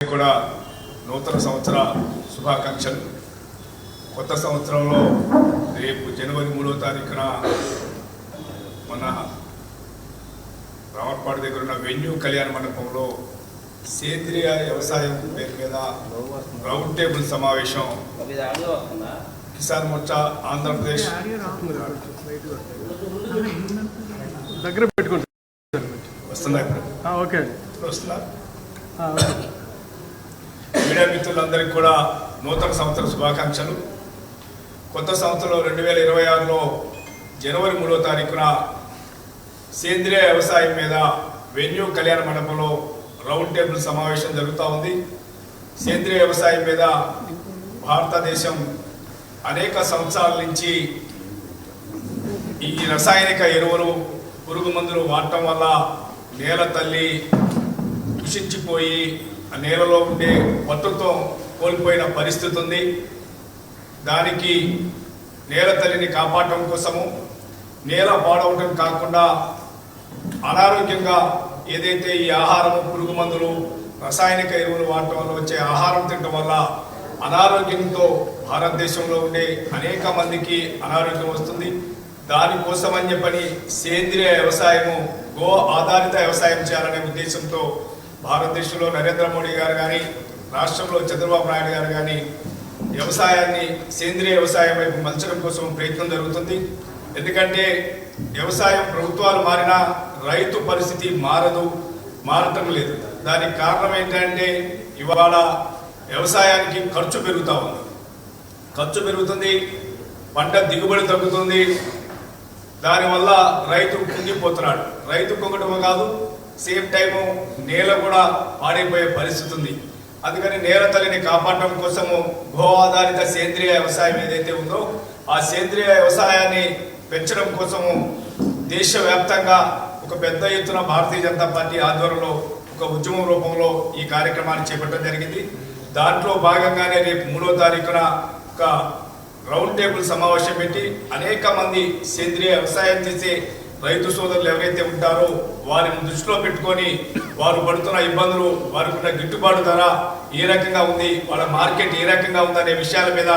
కూడా నూతన సంవత్సర శుభాకాంక్షలు. కొత్త సంవత్సరంలో రేపు జనవరి మూడో తారీఖున మన రామర్పాడు దగ్గర ఉన్న వెన్యూ కళ్యాణ మండపంలో సేంద్రియ వ్యవసాయం పేరు మీద రౌండ్ టేబుల్ సమావేశం కిసాన్ మోర్చా ఆంధ్రప్రదేశ్. దగ్గర పెట్టుకుంటారు వస్తుందా ఇప్పుడు? వస్తుందా. మీడియా మిత్రులందరికీ కూడా నూతన సంవత్సర శుభాకాంక్షలు. కొత్త సంవత్సరంలో రెండు వేల ఇరవై ఆరులో జనవరి మూడో తారీఖున సేంద్రియ వ్యవసాయం మీద వెన్యూ కళ్యాణ మండపంలో రౌండ్ టేబుల్ సమావేశం జరుగుతూ ఉంది. సేంద్రియ వ్యవసాయం మీద భారతదేశం అనేక సంవత్సరాల నుంచి ఈ రసాయనిక ఎరువులు పురుగు మందులు వాడటం వల్ల నేల తల్లి దూషించిపోయి నేలలో ఉండే పట్టుతో కోల్పోయిన పరిస్థితి ఉంది. దానికి నేల తల్లిని కాపాడటం కోసము నేల పాడవటం కాకుండా అనారోగ్యంగా ఏదైతే ఈ ఆహారము పురుగు మందులు రసాయనిక ఎరువులు వాడటం వల్ల వచ్చే ఆహారం తినడం వల్ల అనారోగ్యంతో భారతదేశంలో ఉండే అనేక మందికి అనారోగ్యం వస్తుంది. దానికోసం అని చెప్పని సేంద్రియ వ్యవసాయము గో ఆధారిత వ్యవసాయం చేయాలనే ఉద్దేశంతో భారతదేశంలో నరేంద్ర మోడీ గారు కానీ రాష్ట్రంలో చంద్రబాబు నాయుడు గారు కానీ వ్యవసాయాన్ని సేంద్రియ వ్యవసాయం వైపు మలచడం కోసం ప్రయత్నం జరుగుతుంది. ఎందుకంటే వ్యవసాయం ప్రభుత్వాలు మారినా రైతు పరిస్థితి మారదు మారటం లేదు. దానికి కారణం ఏంటంటే ఇవాళ వ్యవసాయానికి ఖర్చు పెరుగుతూ ఉంది. ఖర్చు పెరుగుతుంది పంట దిగుబడి తగ్గుతుంది. దానివల్ల రైతు కుంగిపోతున్నాడు. రైతు కుంగటమే కాదు సేమ్ టైము నేల కూడా పాడైపోయే పరిస్థితి ఉంది. అందుకని నేల తల్లిని కాపాడటం కోసము గో ఆధారిత సేంద్రియ వ్యవసాయం ఏదైతే ఉందో ఆ సేంద్రియ వ్యవసాయాన్ని పెంచడం కోసము దేశవ్యాప్తంగా ఒక పెద్ద ఎత్తున భారతీయ జనతా పార్టీ ఆధ్వర్యంలో ఒక ఉద్యమం రూపంలో ఈ కార్యక్రమాన్ని చేపట్టడం జరిగింది. దాంట్లో భాగంగానే రేపు మూడో తారీఖున ఒక రౌండ్ టేబుల్ సమావేశం పెట్టి అనేక మంది సేంద్రియ వ్యవసాయం చేసే రైతు సోదరులు ఎవరైతే ఉంటారో వారిని దృష్టిలో పెట్టుకొని వారు పడుతున్న ఇబ్బందులు వారికి ఉన్న గిట్టుబాటు ధర ఏ రకంగా ఉంది వాళ్ళ మార్కెట్ ఏ రకంగా ఉందనే విషయాల మీద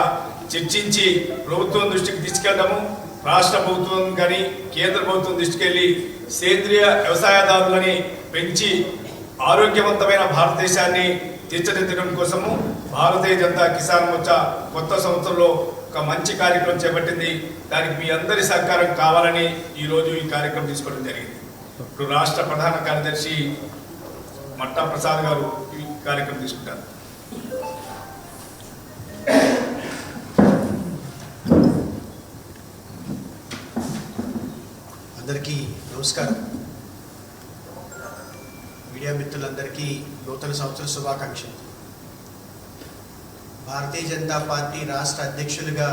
చర్చించి ప్రభుత్వం దృష్టికి తీసుకెళ్ళడము రాష్ట్ర ప్రభుత్వం కానీ కేంద్ర ప్రభుత్వం దృష్టికెళ్ళి సేంద్రియ వ్యవసాయదారులని పెంచి ఆరోగ్యవంతమైన భారతదేశాన్ని తీర్చిదిద్దడం కోసము భారతీయ జనతా కిసాన్ మోర్చా కొత్త సంవత్సరంలో ఒక మంచి కార్యక్రమం చేపట్టింది. దానికి మీ అందరి సహకారం కావాలని ఈరోజు ఈ కార్యక్రమం తీసుకోవడం జరిగింది. ఇప్పుడు రాష్ట్ర ప్రధాన కార్యదర్శి మట్టా ప్రసాద్ గారు ఈ కార్యక్రమం తీసుకుంటారు. అందరికీ నమస్కారం. మీడియా మిత్రులందరికీ నూతన సంవత్సర శుభాకాంక్షలు. భారతీయ జనతా పార్టీ రాష్ట్ర అధ్యక్షులుగా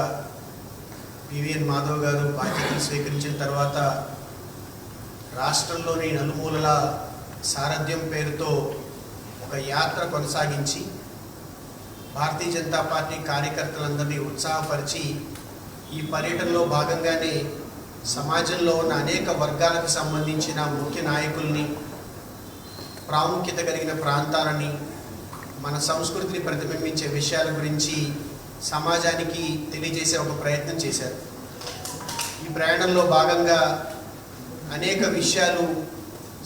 పివిఎన్ మాధవ్ గారు బాధ్యతలు స్వీకరించిన తర్వాత రాష్ట్రంలోని నలుమూలల సారథ్యం పేరుతో ఒక యాత్ర కొనసాగించి భారతీయ జనతా పార్టీ కార్యకర్తలందరినీ ఉత్సాహపరిచి ఈ పర్యటనలో భాగంగానే సమాజంలో ఉన్న అనేక వర్గాలకు సంబంధించిన ముఖ్య నాయకుల్ని ప్రాముఖ్యత కలిగిన ప్రాంతాలని మన సంస్కృతిని ప్రతిబింబించే విషయాల గురించి సమాజానికి తెలియజేసే ఒక ప్రయత్నం చేశారు. ఈ ప్రయాణంలో భాగంగా అనేక విషయాలు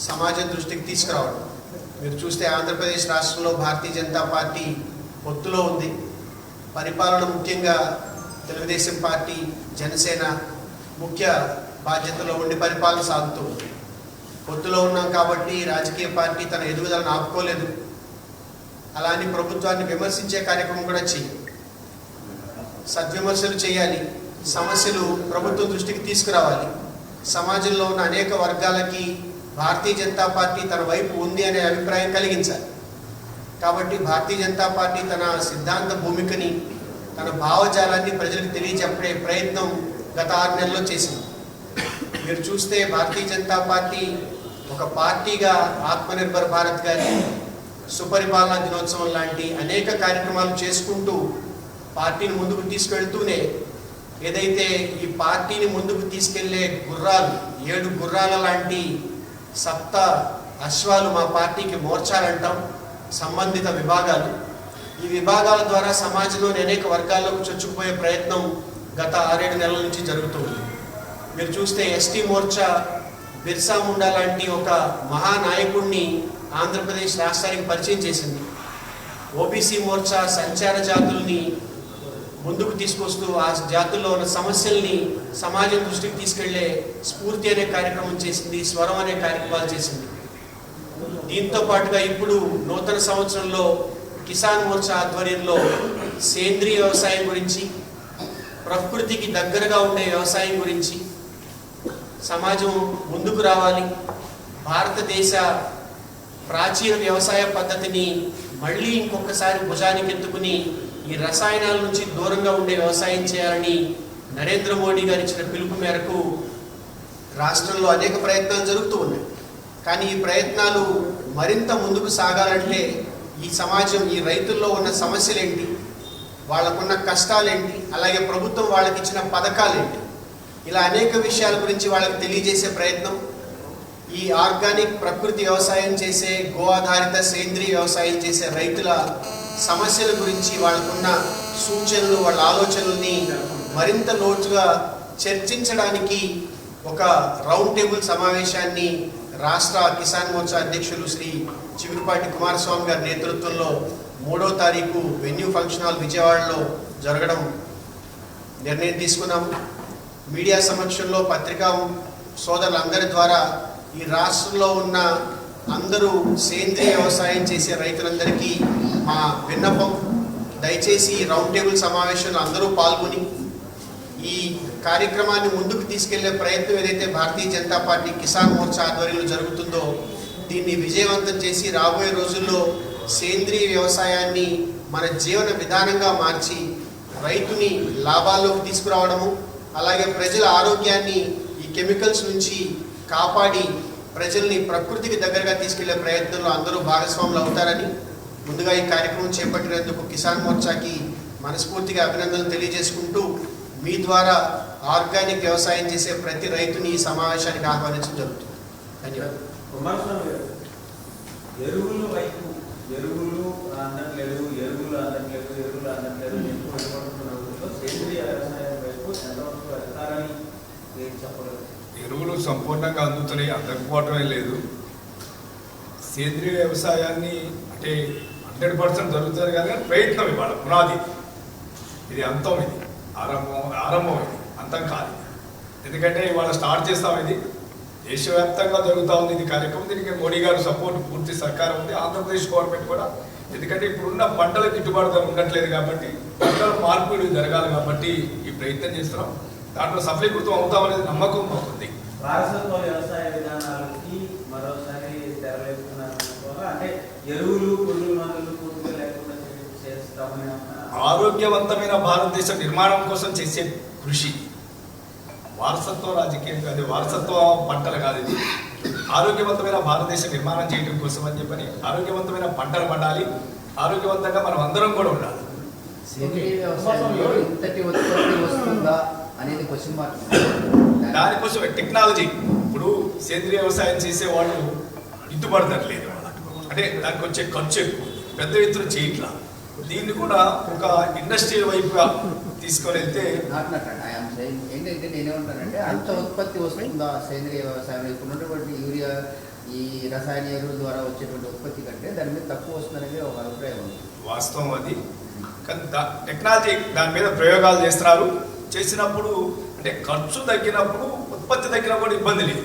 సమాజం దృష్టికి తీసుకురావడం. మీరు చూస్తే ఆంధ్రప్రదేశ్ రాష్ట్రంలో భారతీయ జనతా పార్టీ పొత్తులో ఉంది. పరిపాలన ముఖ్యంగా తెలుగుదేశం పార్టీ జనసేన ముఖ్య బాధ్యతలో ఉండి పరిపాలన సాగుతూ ఉంది. పొత్తులో ఉన్నాం కాబట్టి రాజకీయ పార్టీ తన ఎదుగుదలను ఆపుకోలేదు. అలాని ప్రభుత్వాన్ని విమర్శించే కార్యక్రమం కూడా చేయాలి సద్విమర్శలు చేయాలి. సమస్యలు ప్రభుత్వం దృష్టికి తీసుకురావాలి. సమాజంలో ఉన్న అనేక వర్గాలకి భారతీయ జనతా పార్టీ తన వైపు ఉంది అనే అభిప్రాయం కలిగించాలి. కాబట్టి భారతీయ జనతా పార్టీ తన సిద్ధాంత భూమికని తన భావజాలాన్ని ప్రజలకు తెలియజెప్పే ప్రయత్నం గత ఆరు నెలల్లో చేసింది. మీరు చూస్తే భారతీయ జనతా పార్టీ ఒక పార్టీగా ఆత్మనిర్భర్ భారత్ గారి సుపరిపాలన దినోత్సవం లాంటి అనేక కార్యక్రమాలు చేసుకుంటూ పార్టీని ముందుకు తీసుకెళ్తూనే ఏదైతే ఈ పార్టీని ముందుకు తీసుకెళ్ళే గుర్రాలు ఏడు గుర్రాల లాంటి సప్త అశ్వాలు మా పార్టీకి మోర్చాలంటాం సంబంధిత విభాగాలు. ఈ విభాగాల ద్వారా సమాజంలోని అనేక వర్గాల్లోకి చొచ్చుకుపోయే ప్రయత్నం గత ఆరేడు నెలల నుంచి జరుగుతుంది మీరు చూస్తే ఎస్టీ మోర్చా బిర్సా ముండా లాంటి ఒక మహానాయకుడిని ఆంధ్రప్రదేశ్ రాష్ట్రానికి పరిచయం చేసింది. ఓబీసీ మోర్చా సంచార జాతుల్ని ముందుకు తీసుకొస్తూ ఆ జాతుల్లో ఉన్న సమస్యల్ని సమాజం దృష్టికి తీసుకెళ్ళే స్ఫూర్తి అనే కార్యక్రమం చేసింది స్వరం అనే కార్యక్రమాలు చేసింది. దీంతో పాటుగా ఇప్పుడు నూతన సంవత్సరంలో కిసాన్ మోర్చా ఆధ్వర్యంలో సేంద్రీయ వ్యవసాయం గురించి ప్రకృతికి దగ్గరగా ఉండే వ్యవసాయం గురించి సమాజం ముందుకు రావాలి. భారతదేశ ప్రాచీన వ్యవసాయ పద్ధతిని మళ్ళీ ఇంకొకసారి భుజానికి ఎత్తుకుని ఈ రసాయనాల నుంచి దూరంగా ఉండే వ్యవసాయం చేయాలని నరేంద్ర మోడీ గారు ఇచ్చిన పిలుపు మేరకు రాష్ట్రంలో అనేక ప్రయత్నాలు జరుగుతూ ఉన్నాయి. కానీ ఈ ప్రయత్నాలు మరింత ముందుకు సాగాలంటే ఈ సమాజం ఈ రైతుల్లో ఉన్న సమస్యలేంటి? వాళ్ళకున్న కష్టాలేంటి? అలాగే ప్రభుత్వం వాళ్ళకి ఇచ్చిన పథకాలేంటి? ఇలా అనేక విషయాల గురించి వాళ్ళకి తెలియజేసే ప్రయత్నం. ఈ ఆర్గానిక్ ప్రకృతి వ్యవసాయం చేసే గో ఆధారిత సేంద్రీయ వ్యవసాయం చేసే రైతుల సమస్యల గురించి వాళ్ళకున్న సూచనలు వాళ్ళ ఆలోచనల్ని మరింత లోతుగా చర్చించడానికి ఒక రౌండ్ టేబుల్ సమావేశాన్ని రాష్ట్ర కిసాన్ మోర్చా అధ్యక్షులు శ్రీ చిగురుపాటి కుమారస్వామి గారి నేతృత్వంలో మూడో తారీఖు వెన్యూ ఫంక్షన్ హాల్ విజయవాడలో జరగడం నిర్ణయం తీసుకున్నాము. మీడియా సమక్షంలో పత్రికా సోదరులందరి ద్వారా ఈ రాష్ట్రంలో ఉన్న అందరూ సేంద్రియ వ్యవసాయం చేసే రైతులందరికీ మా విన్నపం. దయచేసి రౌండ్ టేబుల్ సమావేశంలో అందరూ పాల్గొని ఈ కార్యక్రమాన్ని ముందుకు తీసుకెళ్ళే ప్రయత్నం ఏదైతే భారతీయ జనతా పార్టీ కిసాన్ మోర్చా ఆధ్వర్యంలో జరుగుతుందో దీన్ని విజయవంతం చేసి రాబోయే రోజుల్లో సేంద్రీయ వ్యవసాయాన్ని మన జీవన విధానంగా మార్చి రైతుని లాభాల్లోకి తీసుకురావడము అలాగే ప్రజల ఆరోగ్యాన్ని ఈ కెమికల్స్ నుంచి కాపాడి ప్రజల్ని ప్రకృతికి దగ్గరగా తీసుకెళ్ళే ప్రయత్నంలో అందరూ భాగస్వాములు అవుతారని ముందుగా ఈ కార్యక్రమం చేపట్టినందుకు కిసాన్ మోర్చాకి మనస్ఫూర్తిగా అభినందనలు తెలియజేసుకుంటూ మీ ద్వారా ఆర్గానిక్ వ్యవసాయం చేసే ప్రతి రైతుని ఈ సమావేశానికి ఆహ్వానించడం జరుగుతుంది. ధన్యవాదాలు. ఎరువులు వైపు ఎరువులు అందట్లేదు ఎరువులు అందట్లేదు ఎరువులు అందట్లేదు సేంద్రియ వ్యవసాయం వైపు ఎంతవరకు మీరు చెప్పలేదు ఎరువులు సంపూర్ణంగా అందుతున్నాయి అందకపోవటమే లేదు. సేంద్రీయ వ్యవసాయాన్ని అంటే హండ్రెడ్ పర్సెంట్ జరుగుతుంది కానీ ప్రయత్నం ఇవ్వాలి పునాది. ఇది అంతం ఇది ఆరంభం ఆరంభం ఇది అంతం కాదు ఎందుకంటే ఇవాళ స్టార్ట్ చేస్తాం ఇది. దేశవ్యాప్తంగా జరుగుతూ ఉంది ఇది కార్యక్రమం. దీనికి మోడీ గారు సపోర్ట్ పూర్తి సర్కారం ఉంది. ఆంధ్రప్రదేశ్ గవర్నమెంట్ కూడా. ఎందుకంటే ఇప్పుడున్న పంటల గిట్టుబాటు ధర ఉండట్లేదు కాబట్టి పంటల మార్పులు జరగాలి కాబట్టి ఈ ప్రయత్నం చేస్తున్నాం. దాంట్లో సఫలీకృతం అవుతామనేది నమ్మకం మాకుంది. వారసత్వ వ్యవసాయ విధానాలకి మరోసారి తెరలేపుతున్నారు అంటే ఎరువులు పురుగు మందులు పూర్తిగా లేకుండా చేస్తామని ఆరోగ్యవంతమైన భారతదేశం నిర్మాణం కోసం చేసే కృషి. వారసత్వ రాజకీయం కాదు వారసత్వ పంటలు కాదు ఇది. ఆరోగ్యవంతమైన భారతదేశం నిర్మాణం చేయడం కోసం అని చెప్పని ఆరోగ్యవంతమైన పంటలు పండాలి. ఆరోగ్యవంతంగా మనం అందరం కూడా ఉండాలి. అనేది క్వశ్చన్ మార్క్ దానికోసం టెక్నాలజీ ఇప్పుడు సేంద్రీయ వ్యవసాయం చేసే వాళ్ళు ఇట్టుబడతారు లేదు అంటే దానికి వచ్చే ఖర్చు ఎక్కువ. పెద్ద ఎత్తున చేయట్లా. దీన్ని కూడా ఒక ఇండస్ట్రీ వైపుగా తీసుకొని వెళ్తే ఏంటంటే నేనేమంటానంటే అంత ఉత్పత్తి వస్తుందా సేంద్రీయ వ్యవసాయం ఇప్పుడు ఉన్నటువంటి యూరియా ఈ రసాయన ఎరువుల ద్వారా వచ్చేటువంటి ఉత్పత్తి కంటే దాని మీద తక్కువ వస్తుందనేది ఒక అభిప్రాయం ఉంది. వాస్తవం అది. కానీ టెక్నాలజీ దాని మీద ప్రయోగాలు చేస్తున్నారు. చేసినప్పుడు అంటే ఖర్చు తగ్గినప్పుడు ఉత్పత్తి తగ్గినప్పుడు ఇబ్బంది లేదు.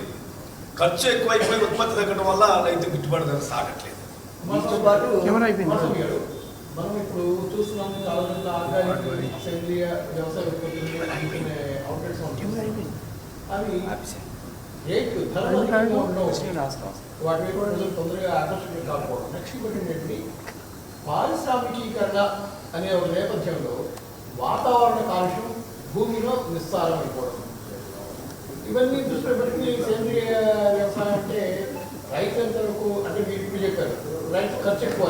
ఖర్చు ఎక్కువైపోయి ఉత్పత్తి తగ్గడం వల్ల రైతు గిట్టుబాటు ధర సాగట్లేదు. మనం ఇప్పుడు చూస్తున్నాం చాలా మంది ఆర్గానిక్ సేంద్రియ వ్యవసాయ ఉత్పత్తులు అవుట్లెట్స్. అవి రేటు ధరలు. వాటి మీద తొందరగా ఆకర్షణ కాకపోవడం. నెక్స్ట్ ఇంకోటి ఏంటంటే పారిశ్రామికీకరణ అనే ఒక నేపథ్యంలో వాతావరణ కాలుష్యం భూమిలో నిస్సారం అయిపోవడం. ఇవన్నీ దృష్టిలో పెట్టుకుని సేంద్రియ వ్యవసాయం అంటే రైతు ఎంతవరకు అంటే మీరు ఇప్పుడు చెప్పారు. రైతు ఖర్చు ఎక్కువ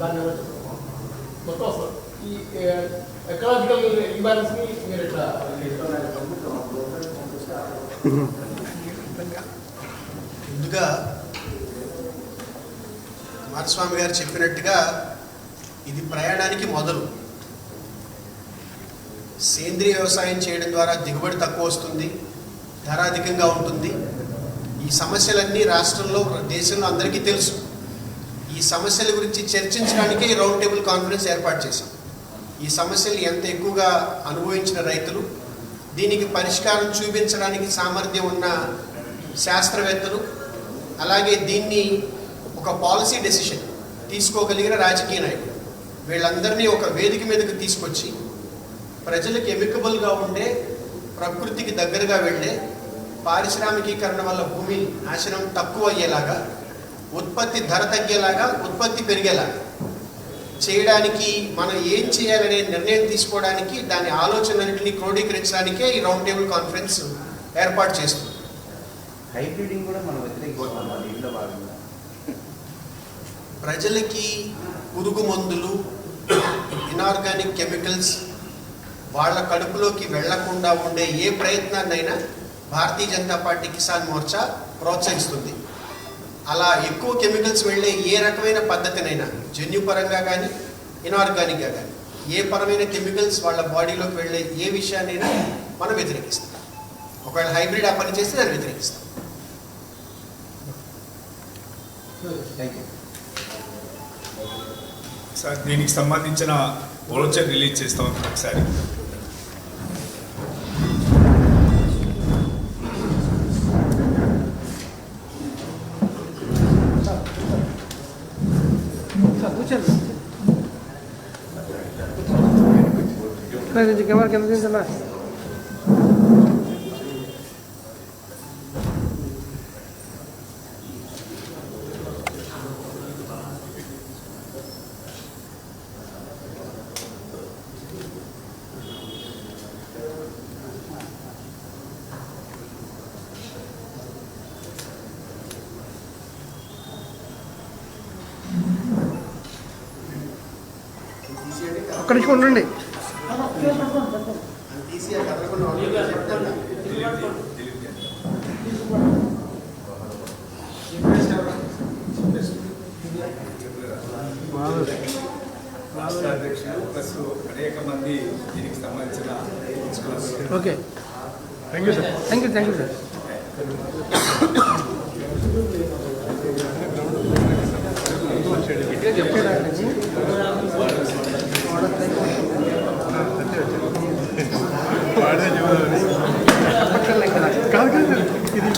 దాన్ని ఎలా చెప్తారు? మొత్తం అసలు ఈ ఎకలాజికల్ ఇంబ్యాలెన్స్ని మీరు ఎట్లా ముందుగా కుమారస్వామి మాధస్వామి గారు చెప్పినట్టుగా ఇది ప్రయాణానికి మొదలు. సేంద్రియ వ్యవసాయం చేయడం ద్వారా దిగుబడి తక్కువ వస్తుంది ధర అధికంగా ఉంటుంది. ఈ సమస్యలన్నీ రాష్ట్రంలో దేశంలో అందరికీ తెలుసు. ఈ సమస్యల గురించి చర్చించడానికే ఈ రౌండ్ టేబుల్ కాన్ఫరెన్స్ ఏర్పాటు చేశాం. ఈ సమస్యలు ఎంత ఎక్కువగా అనుభవించిన రైతులు దీనికి పరిష్కారం చూపించడానికి సామర్థ్యం ఉన్న శాస్త్రవేత్తలు అలాగే దీన్ని ఒక పాలసీ డెసిషన్ తీసుకోగలిగిన రాజకీయ నాయకులు. వీళ్ళందరినీ ఒక వేదిక మీదకి తీసుకొచ్చి ప్రజలకు ఎమికబుల్గా ఉండే ప్రకృతికి దగ్గరగా వెళ్ళే పారిశ్రామికీకరణ వల్ల భూమి నాశనం తక్కువ అయ్యేలాగా ఉత్పత్తి ధర తగ్గేలాగా ఉత్పత్తి పెరిగేలాగా చేయడానికి మనం ఏం చేయాలనే నిర్ణయం తీసుకోవడానికి దాని ఆలోచనలన్నింటినీ క్రోడీకరించడానికే ఈ రౌండ్ టేబుల్ కాన్ఫరెన్స్ ఏర్పాటు చేస్తుంది. హైబ్రిడింగ్ కూడా మనం ప్రజలకి పురుగు మందులు ఇనార్గానిక్ కెమికల్స్ వాళ్ళ కడుపులోకి వెళ్ళకుండా ఉండే ఏ ప్రయత్నాన్నైనా భారతీయ జనతా పార్టీ కిసాన్ మోర్చా ప్రోత్సహిస్తుంది. అలా ఎక్కువ కెమికల్స్ వెళ్ళే ఏ రకమైన పద్ధతినైనా జన్యుపరంగా కానీ ఇనార్గానిక్గా కానీ ఏ పరమైన కెమికల్స్ వాళ్ళ బాడీలోకి వెళ్ళే ఏ విషయాన్నైనా మనం వ్యతిరేకిస్తాం. ఒకవేళ హైబ్రిడ్ ఆ పని చేస్తే దాన్ని వ్యతిరేకిస్తాం. థ్యాంక్ యూ సార్ దీనికి సంబంధించిన బ్రోచర్ రిలీజ్ చేస్తాం ఒకసారి. కొంచెం కెమెరా కింద తీసన్నా ఒక్క నిమిషం ఉండండి అంత ఈజీగా కదలకుండా ఉండడం చెప్తాను. రాష్ట్ర అధ్యక్షులు ప్లస్ అనేక మంది దీనికి సంబంధించిన okay thank you sir thank you thank you sir కాదు కాదు ఇది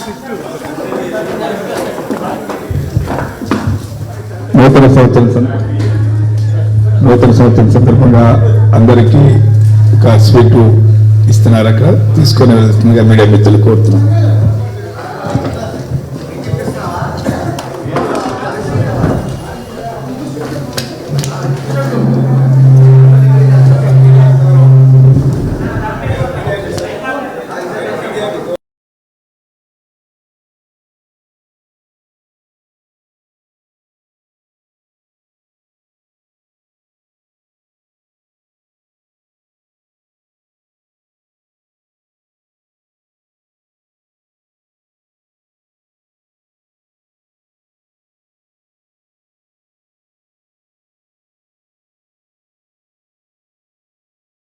నూతన సంవత్సరం నూతన సంవత్సరం సందర్భంగా అందరికీ ఒక స్వీటు ఇస్తున్నారు అక్కడ తీసుకొని వెళ్తుందిగా మీడియా మిత్రులు కోరుతున్నాను